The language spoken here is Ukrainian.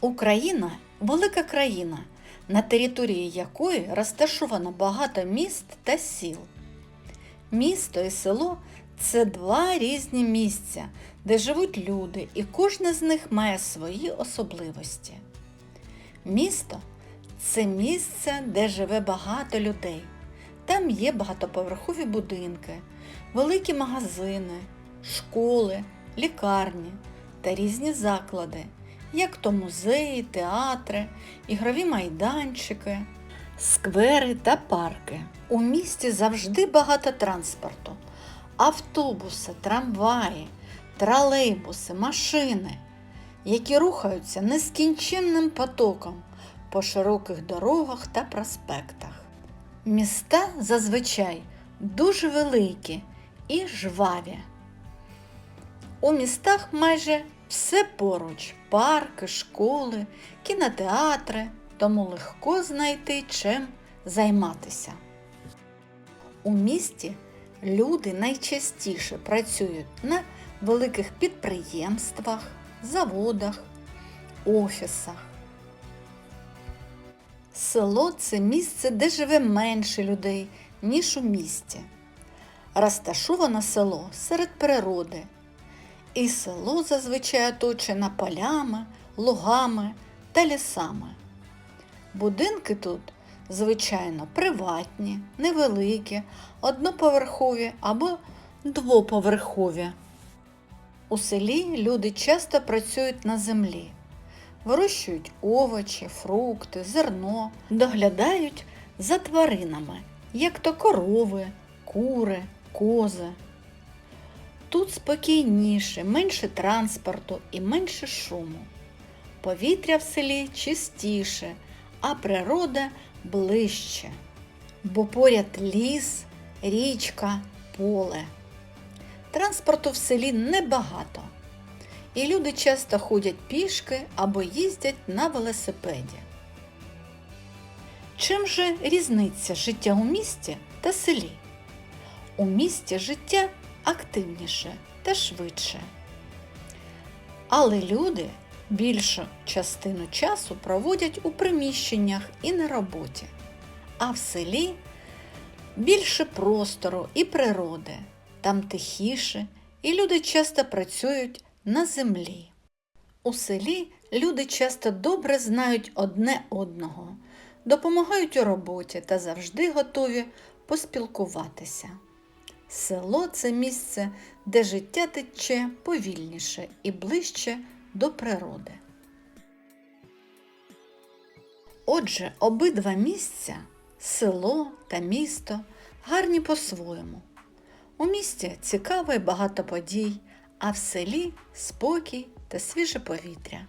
Україна велика країна, на території якої розташовано багато міст та сіл. Місто і село це два різні місця, де живуть люди, і кожне з них має свої особливості. Місто це місце, де живе багато людей. Там є багатоповерхові будинки, великі магазини, школи, лікарні та різні заклади, як то музеї, театри, ігрові майданчики, сквери та парки. У місті завжди багато транспорту: автобуси, трамваї, тролейбуси, машини, які рухаються нескінченним потоком по широких дорогах та проспектах. Міста зазвичай дуже великі і жваві. У містах майже все поруч парки, школи, кінотеатри, тому легко знайти чим займатися. У місті люди найчастіше працюють на великих підприємствах, заводах, офісах. Село це місце, де живе менше людей, ніж у місті. Розташоване село серед природи, і село зазвичай оточено полями, лугами та лісами. Будинки тут, звичайно, приватні, невеликі, одноповерхові або двоповерхові. У селі люди часто працюють на землі, вирощують овочі, фрукти, зерно, доглядають за тваринами, як то корови, кури, кози. Тут спокійніше, менше транспорту і менше шуму. Повітря в селі чистіше, а природа ближче, бо поряд ліс, річка, поле. Транспорту в селі небагато, і люди часто ходять пішки або їздять на велосипеді. Чим же різниця життя у місті та селі? У місті життя активніше та швидше. Але люди більшу частину часу проводять у приміщеннях і на роботі, а в селі більше простору і природи, там тихіше, і люди часто працюють на землі. У селі люди часто добре знають одне одного, допомагають у роботі та завжди готові поспілкуватися. Село це місце, де життя тече повільніше і ближче до природи. Отже, обидва місця село та місто гарні по-своєму. У місті цікаво і багато подій, а в селі спокій та свіже повітря.